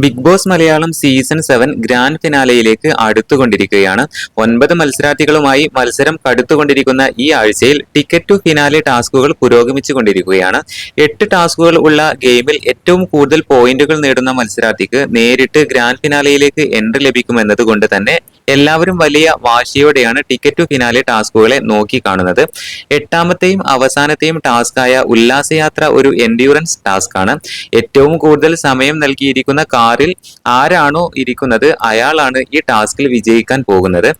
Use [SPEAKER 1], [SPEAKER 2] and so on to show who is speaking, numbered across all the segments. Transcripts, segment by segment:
[SPEAKER 1] Big boss Malayalam season seven grand ഫിനാലയിലേക്ക് അടുത്തുകൊണ്ടിരിക്കുകയാണ്. ഒൻപത് മത്സരാർത്ഥികളുമായി മത്സരം കടുത്തുകൊണ്ടിരിക്കുന്ന ഈ ആഴ്ചയിൽ ടിക്കറ്റ് ടു ഫിനാലെ ടാസ്കുകൾ പുരോഗമിച്ചു കൊണ്ടിരിക്കുകയാണ് എട്ട് ടാസ്കുകൾ ഉള്ള ഗെയിമിൽ ഏറ്റവും കൂടുതൽ പോയിന്റുകൾ നേടുന്ന മത്സരാർത്ഥിക്ക് നേരിട്ട് ഗ്രാൻഡ് ഫിനാലയിലേക്ക് എൻട്രി ലഭിക്കുമെന്നത് കൊണ്ട് തന്നെ എല്ലാവരും വലിയ വാശിയോടെയാണ് ടിക്കറ്റ് ടു ഫിനാലെ ടാസ്കുകളെ നോക്കി കാണുന്നത് എട്ടാമത്തെയും അവസാനത്തെയും ടാസ്കായ ഉല്ലാസയാത്ര ഒരു എൻഡ്യൂറൻസ് ടാസ്ക് ആണ് ഏറ്റവും കൂടുതൽ സമയം നൽകിയിരിക്കുന്ന കാറിൽ ആരാണോ ഇരിക്കുന്നത് അയാളാണ് ഈ ടാസ്കിൽ വിജയിക്കാൻ പോകുന്നത്.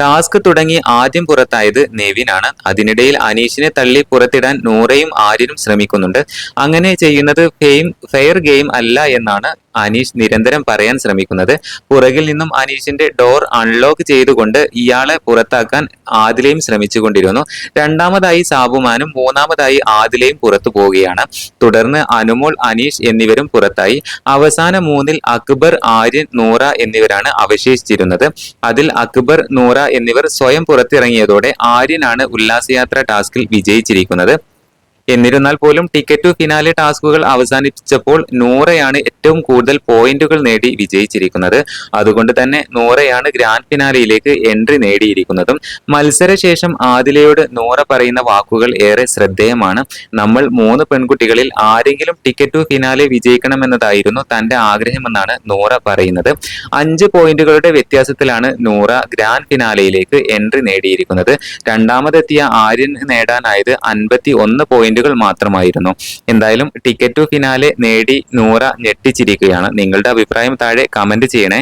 [SPEAKER 1] ടാസ്ക് തുടങ്ങി ആദ്യം പുറത്തായത് നെവിനാണ്. അതിനിടയിൽ അനീഷിനെ തള്ളി പുറത്തിടാൻ നൂറയും ആര്യനും ശ്രമിക്കുന്നുണ്ട്. അങ്ങനെ ചെയ്യുന്നത് ഫെയിം ഫെയർ ഗെയിം അല്ല എന്നാണ് അനീഷ് നിരന്തരം പറയാൻ ശ്രമിക്കുന്നത്. പുറകിൽ നിന്നും അനീഷിന്റെ ഡോർ അൺലോക്ക് ചെയ്തുകൊണ്ട് ഇയാളെ പുറത്താക്കാൻ ആദിലയും ശ്രമിച്ചുകൊണ്ടിരുന്നു. രണ്ടാമതായി സാബുമാനും മൂന്നാമതായി ആദിലയും പുറത്തു പോവുകയാണ്. തുടർന്ന് അനുമോൾ അനീഷ് എന്നിവരും പുറത്തായി. അവസാന മൂന്നിൽ അക്ബർ ആര്യൻ നൂറ എന്നിവരാണ് അവശേഷിച്ചിരുന്നത്. അതിൽ അക്ബർ നൂറ എന്നിവർ സ്വയം പുറത്തിറങ്ങിയതോടെ ആര്യനാണ് ഉല്ലാസയാത്ര ടാസ്കിൽ വിജയിച്ചിരിക്കുന്നത്. എന്നിരുന്നാൽ പോലും ടിക്കറ്റ് ടു ഫിനാലെ ടാസ്കുകൾ അവസാനിപ്പിച്ചപ്പോൾ നൂറയാണ് ഏറ്റവും കൂടുതൽ പോയിന്റുകൾ നേടി വിജയിച്ചിരിക്കുന്നത്. അതുകൊണ്ട് തന്നെ നൂറയാണ് ഗ്രാൻഡ് ഫിനാലയിലേക്ക് എൻട്രി നേടിയിരിക്കുന്നതും. മത്സരശേഷം ആദിലയോട് നൂറ പറയുന്ന വാക്കുകൾ ഏറെ ശ്രദ്ധേയമാണ്. നമ്മൾ മൂന്ന് പെൺകുട്ടികളിൽ ആരെങ്കിലും ടിക്കറ്റ് ടു ഫിനാലെ വിജയിക്കണമെന്നതായിരുന്നു തന്റെ ആഗ്രഹമെന്നാണ് നൂറ പറയുന്നത്. അഞ്ച് പോയിന്റുകളുടെ വ്യത്യാസത്തിലാണ് നൂറ ഗ്രാൻഡ് ഫിനാലയിലേക്ക് എൻട്രി നേടിയിരിക്കുന്നത്. രണ്ടാമതെത്തിയ ആര്യൻ നേടാനായത് അൻപത്തി ഒന്ന് പോയിന്റുകൾ മാത്രമായിരുന്നു. എന്തായാലും ടിക്കറ്റ് ഫിനാലെ നേടി നൂറ ഞെട്ടിച്ചിരിക്കുകയാണ്. നിങ്ങളുടെ അഭിപ്രായം താഴെ കമന്റ് ചെയ്യണേ.